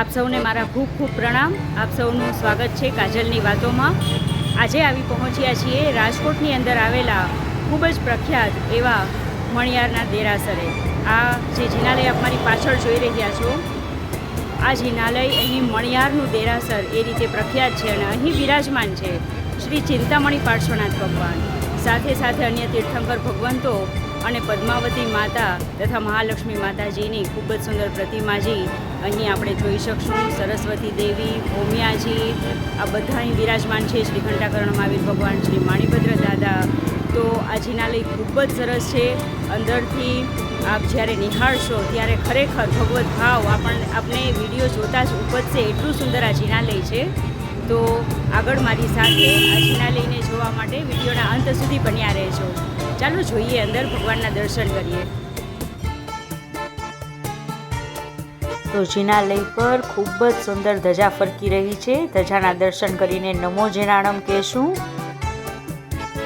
આપ સૌને મારા ખૂબ ખૂબ પ્રણામ. આપ સૌનું સ્વાગત છે કાજલની વાતોમાં. આજે આવી પહોંચ્યા છીએ રાજકોટની અંદર આવેલા ખૂબ જ પ્રખ્યાત એવા મણિયારના દેરાસરે. આ જે જિનાલય આપ મારી પાછળ જોઈ રહ્યા છો, આ જિનાલય અહીં મણિયારનું દેરાસર એ રીતે પ્રખ્યાત છે અને અહીં વિરાજમાન છે શ્રી ચિંતામણી પાર્શ્વનાથ ભગવાન. સાથે સાથે અન્ય તીર્થંકર ભગવંતો અને પદ્માવતી માતા તથા મહાલક્ષ્મી માતાજીની ખૂબ જ સુંદર પ્રતિમાજી અહીં આપણે જોઈ શકશું સરસ્વતી દેવી, ભૌમિયાજી, આ બધા અહીં વિરાજમાન છે. શ્રી ઘંટાકરણ મહાવીર ભગવાન શ્રી માણીભદ્ર દાદા. તો આ જિનાલય ખૂબ જ સરસ છે. અંદરથી આપ જ્યારે નિહાળશો ત્યારે ખરેખર ભગવત ભાવ આપણને આપણે વીડિયો જોતાં જ ઉપજશે. એટલું સુંદર આ જિનાલય છે. તો આગળ મારી સાથે આ જિનાલયને જોવા માટે વિડીયોના અંત સુધી બન્યા રહેજો. ચાલો જોઈએ અંદર ભગવાનના દર્શન કરીએ. તો જિનાલય પર ખૂબ જ સુંદર ધજા ફરકી રહી છે. ધજાના દર્શન કરીને નમો જિનાણમ કહેશું.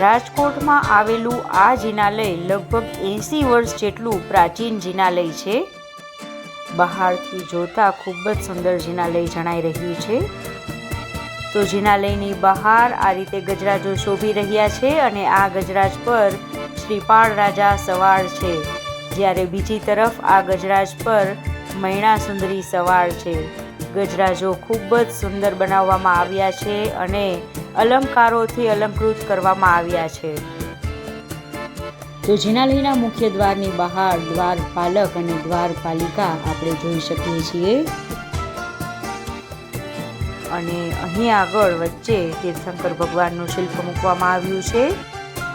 રાજકોટમાં આવેલું આ જિનાલય લગભગ એંસી વર્ષ જેટલું પ્રાચીન જિનાલય છે. બહારથી જોતા ખૂબ જ સુંદર જિનાલય જણાઈ રહ્યું છે. તો જિનાલયની બહાર આ રીતે ગજરાજો શોભી રહ્યા છે અને આ ગજરાજ પર શ્રીપાળ રાજા સવાર છે. જ્યારે બીજી તરફ આ ગજરાજ પર મૈણા સુંદરી સવાર છે. ગજરાજો ખૂબ જ સુંદર બનાવવામાં આવ્યા છે અને અલંકારોથી અલંકૃત કરવામાં આવ્યા છે. તો જિનાલયના મુખ્ય દ્વારની બહાર દ્વારપાલક અને દ્વારપાલિકા આપણે જોઈ શકીએ છીએ. અને અહીં આગળ વચ્ચે તીર્થંકર ભગવાનનું શિલ્પ મૂકવામાં આવ્યું છે.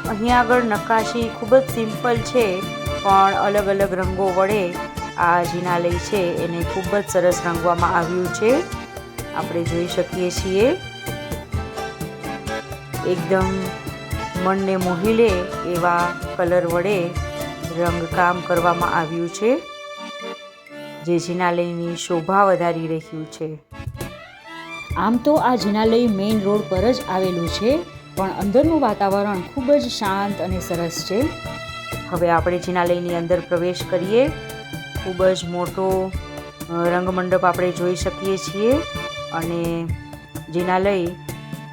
અહીં આગળ નકાશી ખૂબ જ સિમ્પલ છે, પણ અલગ અલગ રંગો વડે આ જિનાલય છે, એને ખૂબ જ સરસ રંગવામાં આવ્યું છે. આપણે જોઈ શકીએ છીએ. એકદમ મનને મોહી લે એવા કલર વડે રંગકામ કરવામાં આવ્યું છે. જે જિનાલયની શોભા વધારી રહ્યું છે. આમ તો આ જિનાલય મેઇન રોડ પર જ આવેલું છે, પણ અંદરનું વાતાવરણ ખૂબ જ શાંત અને સરસ છે. હવે આપણે જિનાલયની અંદર પ્રવેશ કરીએ. ખૂબ જ મોટો રંગમંડપ આપણે જોઈ શકીએ છીએ અને જેના લઈ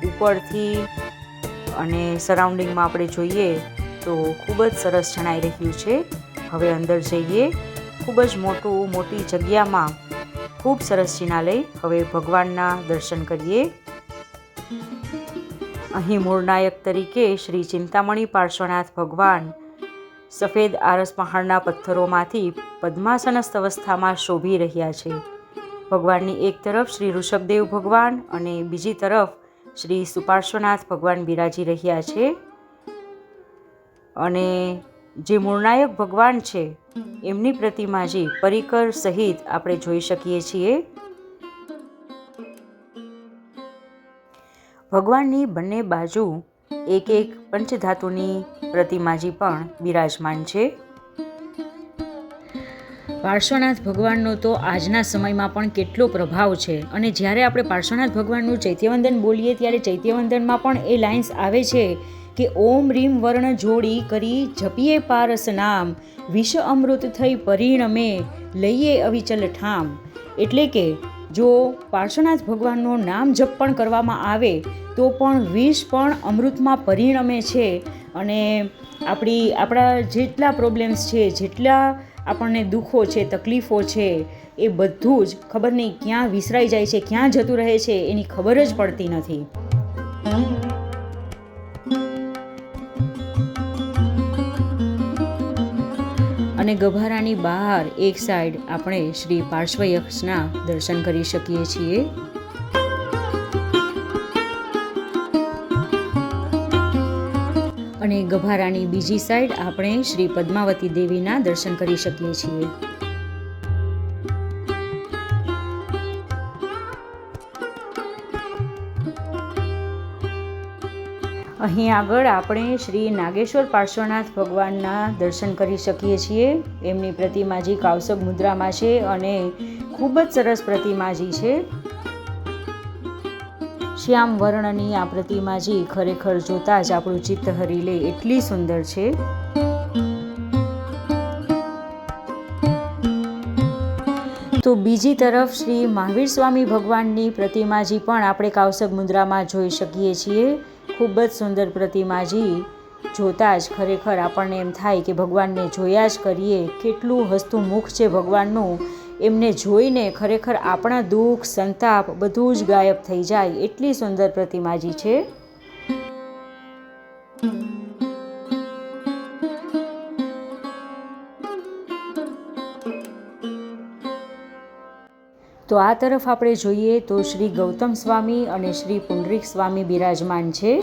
ઉપરથી અને સરાઉન્ડિંગમાં આપણે જોઈએ તો ખૂબ જ સરસ જણાઈ રહ્યું છે. હવે અંદર જઈએ. ખૂબ જ મોટું, મોટી જગ્યામાં ખૂબ સરસ જિનાલય હવે ભગવાનના દર્શન કરીએ. અહીં મૂળનાયક તરીકે શ્રી ચિંતામણી પાર્શ્વનાથ ભગવાન સફેદ આરસ પહાડના પથ્થરોમાંથી પદ્માસનસ્થ અવસ્થામાં શોભી રહ્યા છે. ભગવાનની એક તરફ શ્રી ઋષભદેવ ભગવાન અને બીજી તરફ શ્રી સુપાર્શ્વનાથ ભગવાન બિરાજી રહ્યા છે. અને જે મૂળનાયક ભગવાન છે, એમની પ્રતિમાજી પરિકર સહિત આપણે જોઈ શકીએ છીએ. ભગવાનની બંને બાજુ એક એક પંચધાતુની પ્રતિમાજી પણ બિરાજમાન છે. પાર્શ્વનાથ ભગવાનનો તો આજના સમયમાં પણ કેટલો પ્રભાવ છે અને જ્યારે આપણે પાર્શ્વનાથ ભગવાનનું ચૈત્યવંદન બોલીએ ત્યારે ચૈત્યવંદનમાં પણ એ લાઇન્સ આવે છે કે ઓમ રીમ વર્ણ જોડી કરી જપીએ પારસ નામ, વિષ અમૃત થઈ પરિણમે, લઈએ અવિચલ ઠામ. એટલે કે જો પાર્શ્વનાથ ભગવાનનું નામ જપ પણ કરવામાં આવે તો પણ વિષ પણ અમૃતમાં પરિણમે છે અને આપણી, આપણા જેટલા પ્રોબ્લેમ્સ છે, જેટલા આપણને દુઃખો છે, તકલીફો છે, એ બધું જ ખબર નહીં ક્યાં વિસરાઈ જાય છે, ક્યાં જતું રહે છે, એની ખબર જ પડતી નથી. અને ગભારાની બહાર એક સાઈડ આપણે શ્રી પાર્શ્વયક્ષના દર્શન કરી શકીએ છીએ. અને ગભારાની બીજી સાઈડ આપણે શ્રી પદ્માવતી દેવીના દર્શન કરી શકીએ છીએ. અહીં આગળ આપણે શ્રી નાગેશ્વર પાર્શ્વનાથ ભગવાનના દર્શન કરી શકીએ છીએ. એમની પ્રતિમાજી કાવસગ મુદ્રામાં છે અને ખૂબ જ સરસ પ્રતિમાજી છે. શ્યામ વર્ણની આ પ્રતિમાજી ખરેખર જોતા જ આપણું ચિત્ત હરી લે એટલી સુંદર છે. તો બીજી તરફ શ્રી મહાવીર સ્વામી ભગવાનની પ્રતિમાજી પણ આપણે કાવસક મુદ્રામાં જોઈ શકીએ છીએ. ખૂબ જ સુંદર પ્રતિમાજી. જોતાં જ ખરેખર આપણને એમ થાય કે ભગવાનને જોયા જ કરીએ. કેટલું હસતું મુખ છે ભગવાનનું. એમને જોઈને ખરેખર આપણા દુઃખ, સંતાપ બધું જ ગાયબ થઈ જાય એટલી સુંદર પ્રતિમાજી છે. તો આ તરફ આપણે જોઈએ તો શ્રી ગૌતમ સ્વામી અને શ્રી પુંડરીક સ્વામી બિરાજમાન છે.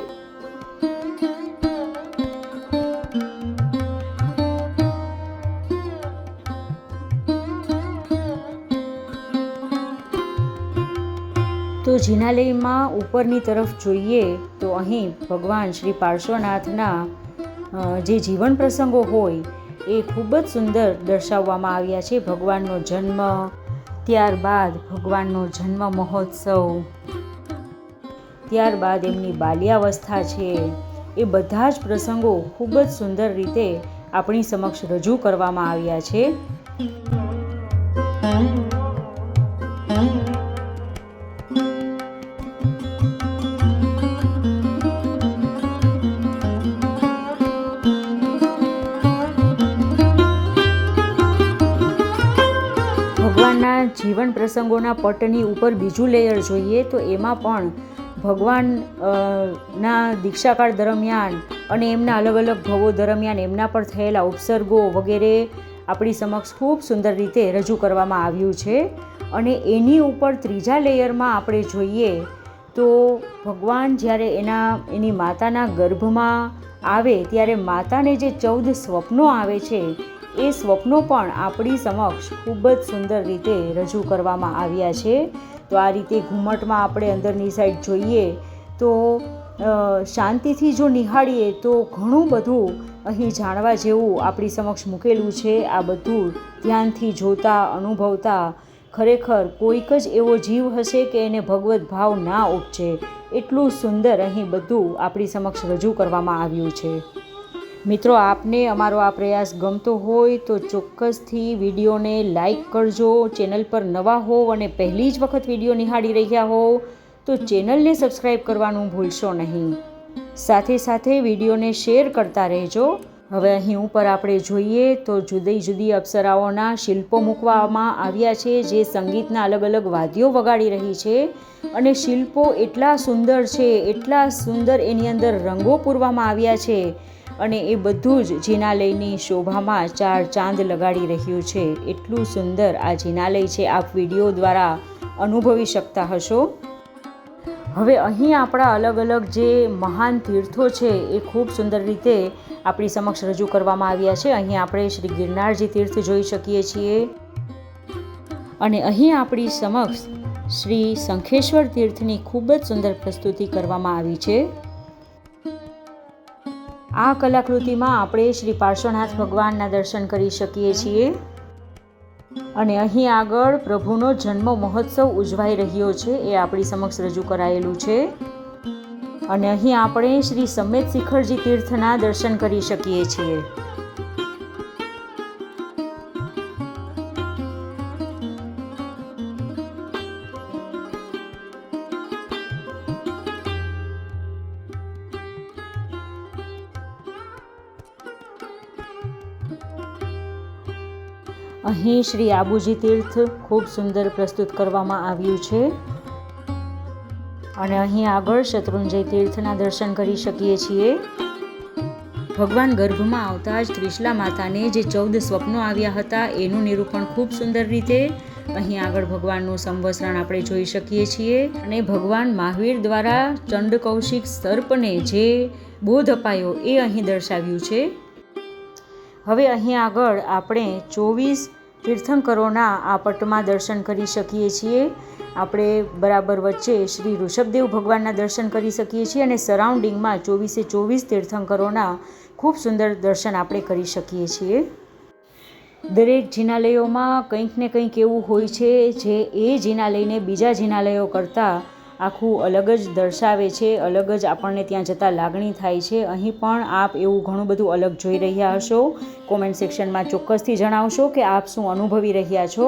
જિનાલયમાં ઉપરની તરફ જોઈએ તો અહીં ભગવાન શ્રી પાર્શ્વનાથના જે જીવન પ્રસંગો હોય એ ખૂબ જ સુંદર દર્શાવવામાં આવ્યા છે. ભગવાનનો જન્મ, ત્યારબાદ ભગવાનનો જન્મ મહોત્સવ, ત્યારબાદ એમની બાલ્યાવસ્થા છે. એ બધા જ પ્રસંગો ખૂબ જ સુંદર રીતે આપણી સમક્ષ રજૂ કરવામાં આવ્યા છે. પ્રસંગોના પટની ઉપર બીજું લેયર જોઈએ તો એમાં પણ ભગવાન ના દીક્ષાકાળ દરમિયાન અને એમના અલગ અલગ ભવો દરમિયાન એમના પર થયેલા ઉપસર્ગો વગેરે આપણી સમક્ષ ખૂબ સુંદર રીતે રજૂ કરવામાં આવ્યું છે. અને એની ઉપર ત્રીજા લેયરમાં આપણે જોઈએ તો ભગવાન જ્યારે એના, એની માતાના ગર્ભમાં આવે ત્યારે માતાને જે ચૌદ સ્વપ્નો આવે છે એ સ્વપ્નો પણ આપણી સમક્ષ ખૂબ જ સુંદર રીતે રજૂ કરવામાં આવ્યા છે. તો આ રીતે ઘુમ્મટમાં આપણે અંદરની સાઈડ જોઈએ તો શાંતિથી જો નિહાળીએ તો ઘણું બધું અહીં જાણવા જેવું આપણી સમક્ષ મૂકેલું છે. આ બધું ધ્યાનથી જોતા, અનુભવતા ખરેખર કોઈક જ એવો જીવ હશે કે એને ભગવદ્ ભાવ ના ઉપજે. એટલું સુંદર અહીં બધું આપણી સમક્ષ રજૂ કરવામાં આવ્યું છે. મિત્રો, આપને અમારો આ પ્રયાસ ગમતો હોય તો ચોક્કસથી વિડીયોને લાઈક કરજો, ચેનલ પર નવા હોવ અને પહેલી જ વખત વીડિયો નિહાળી રહ્યા હોવ તો ચેનલને સબસ્ક્રાઈબ કરવાનું ભૂલશો નહીં. સાથે સાથે વિડીયોને શેર કરતા રહેજો. હવે અહીં ઉપર આપણે જોઈએ તો જુદી જુદી અપ્સરાઓના શિલ્પો મૂકવામાં આવ્યા છે જે સંગીતના અલગ અલગ વાદ્યો વગાડી રહી છે અને શિલ્પો એટલા સુંદર છે, એટલા સુંદર એની અંદર રંગો પૂરવામાં આવ્યા છે અને એ બધું જ જિનાલયની શોભામાં ચાર ચાંદ લગાડી રહ્યું છે. એટલું સુંદર આ જિનાલય છે. આપ વીડિયો દ્વારા અનુભવી શકતા હશો. હવે અહીં આપણા અલગ અલગ જે મહાન તીર્થો છે એ ખૂબ સુંદર રીતે આપણી સમક્ષ રજૂ કરવામાં આવ્યા છે. અહીં આપણે શ્રી ગિરનારજી તીર્થ જોઈ શકીએ છીએ. અને અહીં આપણી સમક્ષ શ્રી શંખેશ્વર તીર્થની ખૂબ જ સુંદર પ્રસ્તુતિ કરવામાં આવી છે. આ કલાકૃતિમાં આપણે શ્રી પાર્શ્વનાથ ભગવાનના દર્શન કરી શકીએ છીએ. અને અહીં આગળ પ્રભુનો જન્મ મહોત્સવ ઉજવાઈ રહ્યો છે, એ આપણી સમક્ષ રજૂ કરાયેલું છે. અને અહીં આપણે શ્રી સમેત શિખરજી તીર્થના દર્શન કરી શકીએ છીએ. અહીં શ્રી આબુજી તીર્થ ખૂબ સુંદર પ્રસ્તુત કરવામાં આવ્યું છે. અને અહીં આગળ શત્રુંજય તીર્થના દર્શન કરી શકીએ છીએ. ભગવાન ગર્ભમાં આવતા જ ત્રિશલા માતાને જે ચૌદ સ્વપ્નો આવ્યા હતા, એનું નિરૂપણ ખૂબ સુંદર રીતે અહીં આગળ ભગવાનનું સંવસરણ આપણે જોઈ શકીએ છીએ. અને ભગવાન મહાવીર દ્વારા ચંડ કૌશિક સર્પને જે બોધ અપાયો, એ અહીં દર્શાવ્યું છે. હવે અહીં આગળ આપણે ચોવીસ તીર્થંકરોના આ પટમાં દર્શન કરી શકીએ છીએ. આપણે બરાબર વચ્ચે શ્રી ઋષભદેવ ભગવાનના દર્શન કરી શકીએ છીએ અને સરાઉન્ડિંગમાં ચોવીસે ચોવીસ તીર્થંકરોના ખૂબ સુંદર દર્શન આપણે કરી શકીએ છીએ. દરેક જિનાલયોમાં કંઈક ને કંઈક એવું હોય છે, જે એ જિનાલયને બીજા જિનાલયો કરતાં આખું અલગ જ દર્શાવે છે, અલગ જ આપણને ત્યાં જતાં લાગણી થાય છે. અહીં પણ આપ એવું ઘણું બધું અલગ જોઈ રહ્યા હશો. કોમેન્ટ સેક્શનમાં ચોક્કસથી જણાવશો કે આપ શું અનુભવી રહ્યા છો.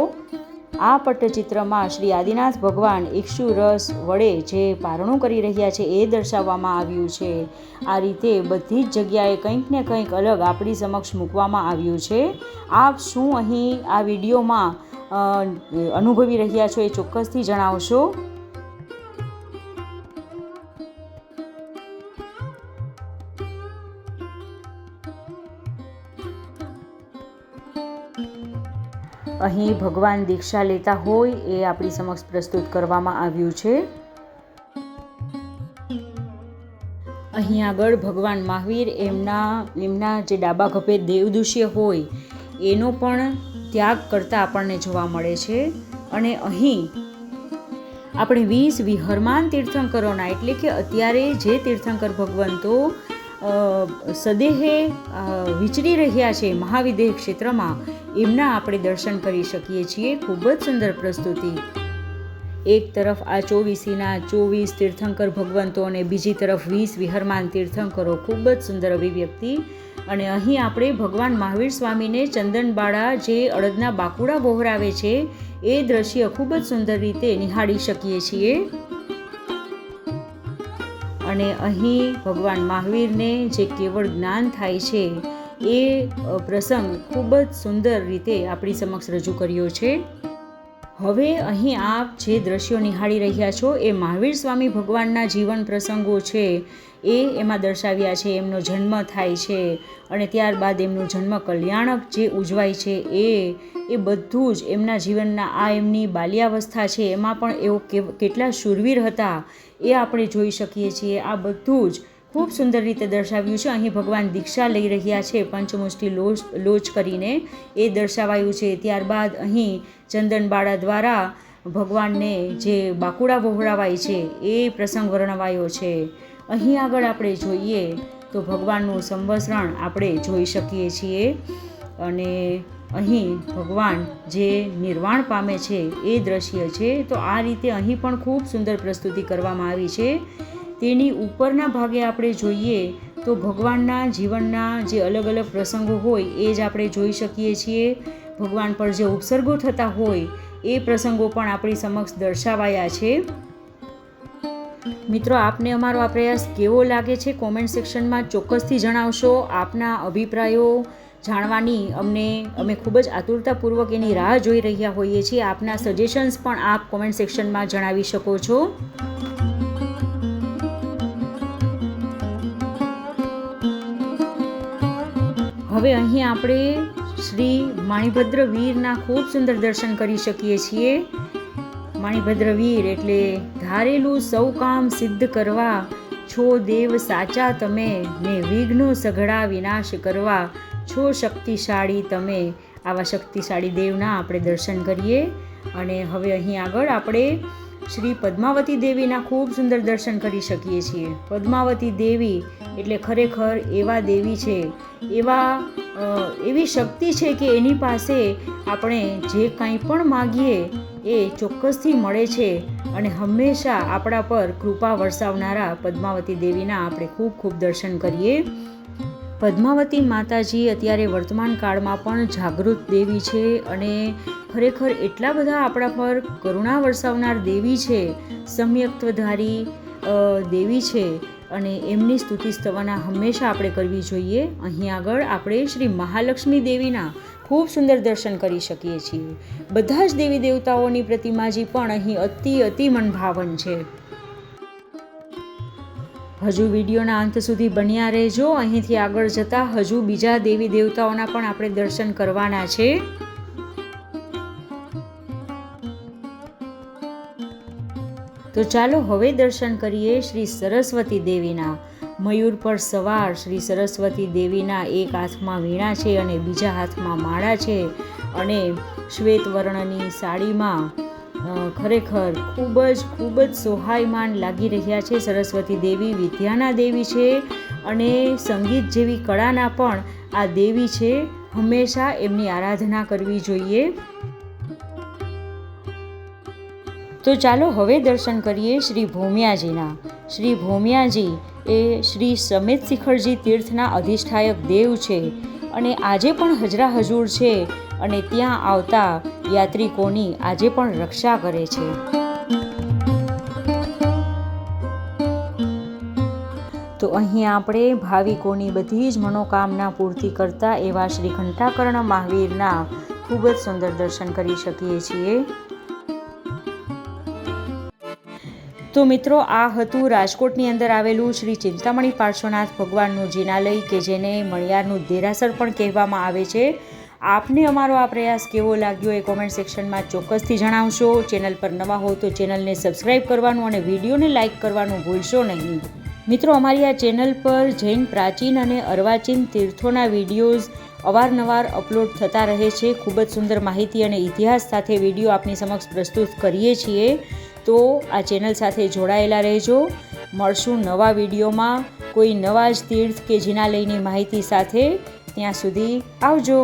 આ પટ્ટચિત્રમાં શ્રી આદિનાથ ભગવાન ઇક્ષુ રસ વડે જે પારણું કરી રહ્યા છે એ દર્શાવવામાં આવ્યું છે. આ રીતે બધી જ જગ્યાએ કંઈક ને કંઈક અલગ આપણી સમક્ષ મૂકવામાં આવ્યું છે. આપ શું અહીં આ વિડીયોમાં અનુભવી રહ્યા છો એ ચોક્કસથી જણાવશો. અહીં ભગવાન દીક્ષા લેતા હોય એ આપણી સમક્ષ પ્રસ્તુત કરવામાં આવ્યું છે. અહીં આગળ ભગવાન મહાવીર એમના એમના જે ડાબા ખભે દેવદુષ્ય હોય, એનો પણ ત્યાગ કરતા આપણને જોવા મળે છે. અને અહીં આપણે વીસ વિહરમાન તીર્થંકરોના, એટલે કે અત્યારે જે તીર્થંકર ભગવંતો સદેહે વિચરી રહ્યા છે મહાવિદેહ ક્ષેત્રમાં, એમના આપણે દર્શન કરી શકીએ છીએ. ખૂબ જ સુંદર પ્રસ્તુતિ. એક તરફ આ ચોવીસીના ચોવીસ તીર્થંકર ભગવંતો અને બીજી તરફ વીસ વિહરમાન તીર્થંકરો. ખૂબ જ સુંદર અભિવ્યક્તિ. અને અહીં આપણે ભગવાન મહાવીર સ્વામીને ચંદનબાળા જે અડદના બાકુડા વહોરાવે છે, એ દ્રશ્ય ખૂબ જ સુંદર રીતે નિહાળી શકીએ છીએ. અને અહીં ભગવાન મહાવીરને જે કેવળ જ્ઞાન થાય છે, એ પ્રસંગ ખૂબ જ સુંદર રીતે આપણી સમક્ષ રજૂ કર્યો છે. હવે અહીં આપ જે દ્રશ્યો નિહાળી રહ્યા છો એ મહાવીર સ્વામી ભગવાનના જીવન પ્રસંગો છે. એ એમાં દર્શાવ્યા છે એમનો જન્મ થાય છે અને ત્યારબાદ એમનું જન્મ કલ્યાણક જે ઉજવાય છે એ એ બધું જ એમના જીવનના આ એમની બાલ્યાવસ્થા છે. એમાં પણ એઓ કેટલા શૂરવીર હતા એ આપણે જોઈ શકીએ છીએ. આ બધું જ ખૂબ સુંદર રીતે દર્શાવ્યું છે. અહીં ભગવાન દીક્ષા લઈ રહ્યા છે. પંચમુષ્ટિ લોચ લોચ કરીને એ દર્શાવાયું છે. ત્યારબાદ અહીં ચંદનબાળા દ્વારા ભગવાનને જે બાકુડા વહોરાવાય છે, એ પ્રસંગ વર્ણવાયો છે. અહીં આગળ આપણે જોઈએ તો ભગવાનનું સંવસરણ આપણે જોઈ શકીએ છીએ અને અહીં ભગવાન જે નિર્વાણ પામે છે એ દ્રશ્ય છે. તો આ રીતે અહીં પણ ખૂબ સુંદર પ્રસ્તુતિ કરવામાં આવી છે. તેની ઉપરના ભાગે આપણે જોઈએ તો ભગવાનના જીવનના જે અલગ અલગ પ્રસંગો હોય એ જ આપણે જોઈ શકીએ છીએ. ભગવાન પર જે ઉપસર્ગો થતા હોય એ પ્રસંગો પણ આપણી સમક્ષ દર્શાવાયા છે. મિત્રો, આપને અમારો આ પ્રયાસ કેવો લાગે છે કોમેન્ટ સેક્શનમાં ચોક્કસથી જણાવશો. આપના અભિપ્રાયો જાણવાની અમને, અમે ખૂબ જ આતુરતાપૂર્વક એની રાહ જોઈ રહ્યા હોઈએ છીએ. આપના સજેશન્સ પણ આપ કોમેન્ટ સેક્શનમાં જણાવી શકો છો. હવે અહીં આપણે શ્રી માણીભદ્ર વીરના ખૂબ સુંદર દર્શન કરી શકીએ છીએ. માણીભદ્ર વીર એટલે ધારેલું સૌ કામ સિદ્ધ કરવા, છો દેવ સાચા તમે ને વિઘ્નો સઘળા વિનાશ કરવા, છો શક્તિશાળી તમે. આવા શક્તિશાળી દેવના આપણે દર્શન કરીએ અને હવે અહીં આગળ આપણે શ્રી પદ્માવતી દેવીના ખૂબ સુંદર દર્શન કરી શકીએ છીએ. પદ્માવતી દેવી એટલે ખરેખર એવા દેવી છે, એવા એવી શક્તિ છે કે એની પાસે આપણે જે કાંઈ પણ માગીએ એ ચોક્કસથી મળે છે અને હંમેશા આપણા પર કૃપા વરસાવનારા પદ્માવતી દેવીના આપણે ખૂબ ખૂબ દર્શન કરીએ. પદ્માવતી માતાજી અત્યારે વર્તમાન કાળમાં પણ જાગૃત દેવી છે અને ખરેખર એટલા બધા આપણા પર કરુણા વરસાવનાર દેવી છે સમ્યક્ત્વધારી દેવી છે અને એમની સ્તુતિ સ્તવના હંમેશા આપણે કરવી જોઈએ. અહીં આગળ આપણે શ્રી મહાલક્ષ્મી દેવીના ખૂબ સુંદર દર્શન કરી શકીએ છીએ. બધા જ દેવી દેવતાઓની પ્રતિમાજી પણ અહીં અતિ અતિ મનભાવન છે. હજુ વિડીયોના અંત સુધી બન્યા રહેજો. અહીંથી આગળ જતાં હજુ બીજા દેવી દેવતાઓના પણ આપણે દર્શન કરવાના છે. તો ચાલો હવે દર્શન કરીએ શ્રી સરસ્વતી દેવીના. મયુર પર સવાર શ્રી સરસ્વતી દેવીના એક હાથમાં વીણા છે અને બીજા હાથમાં માળા છે. અને શ્વેત વર્ણની સાડીમાં ખરેખર ખૂબ જ ખૂબ જ સોહાયમાન લાગી રહ્યા છે સરસ્વતી દેવી, વિદ્યાના દેવી છે અને સંગીત જેવી કળાના પણ આ દેવી છે. હંમેશા એમની આરાધના કરવી જોઈએ. તો ચાલો હવે દર્શન કરીએ શ્રી ભૌમિયાજીના. શ્રી ભૌમિયાજી એ શ્રી સમેત શિખરજી તીર્થના અધિષ્ઠાયક દેવ છે. અને આજે પણ હજરા હજૂર છે અને ત્યાં આવતા યાત્રિકોની આજે પણ રક્ષા કરે છે. તો અહીં આપણે ભાવિકોની બધી જ મનોકામના પૂર્તિ કરતા એવા શ્રી ઘંટાકર્ણ મહાવીરના ખૂબ જ સુંદર દર્શન કરી શકીએ છીએ. તો મિત્રો, આ હતું રાજકોટની અંદર આવેલું શ્રી ચિંતામણી પાર્શ્વનાથ ભગવાનનું જિનાલય કે જેને મણિયારનું દેરાસર પણ કહેવામાં આવે છે. આપને અમારો આ પ્રયાસ કેવો લાગ્યો એ કોમેન્ટ સેક્શનમાં ચોક્કસથી જણાવશો. ચેનલ પર નવા હો તો ચેનલને સબસ્ક્રાઈબ કરવાનું અને વિડીયોને લાઇક કરવાનું ભૂલશો નહીં. મિત્રો, અમારી આ ચેનલ પર જૈન પ્રાચીન અને અર્વાચીન તીર્થોના વિડીયોઝ અવારનવાર અપલોડ થતા રહે છે. ખૂબ જ સુંદર માહિતી અને ઇતિહાસ સાથે વીડિયો આપની સમક્ષ પ્રસ્તુત કરીએ છીએ. તો આ ચેનલ સાથે જોડાયેલા રહેજો. મળશું નવા વિડીયોમાં. કોઈ નવા જ તીર્થ કે જેના લઈને માહિતી સાથે. ત્યાં સુધી આવજો.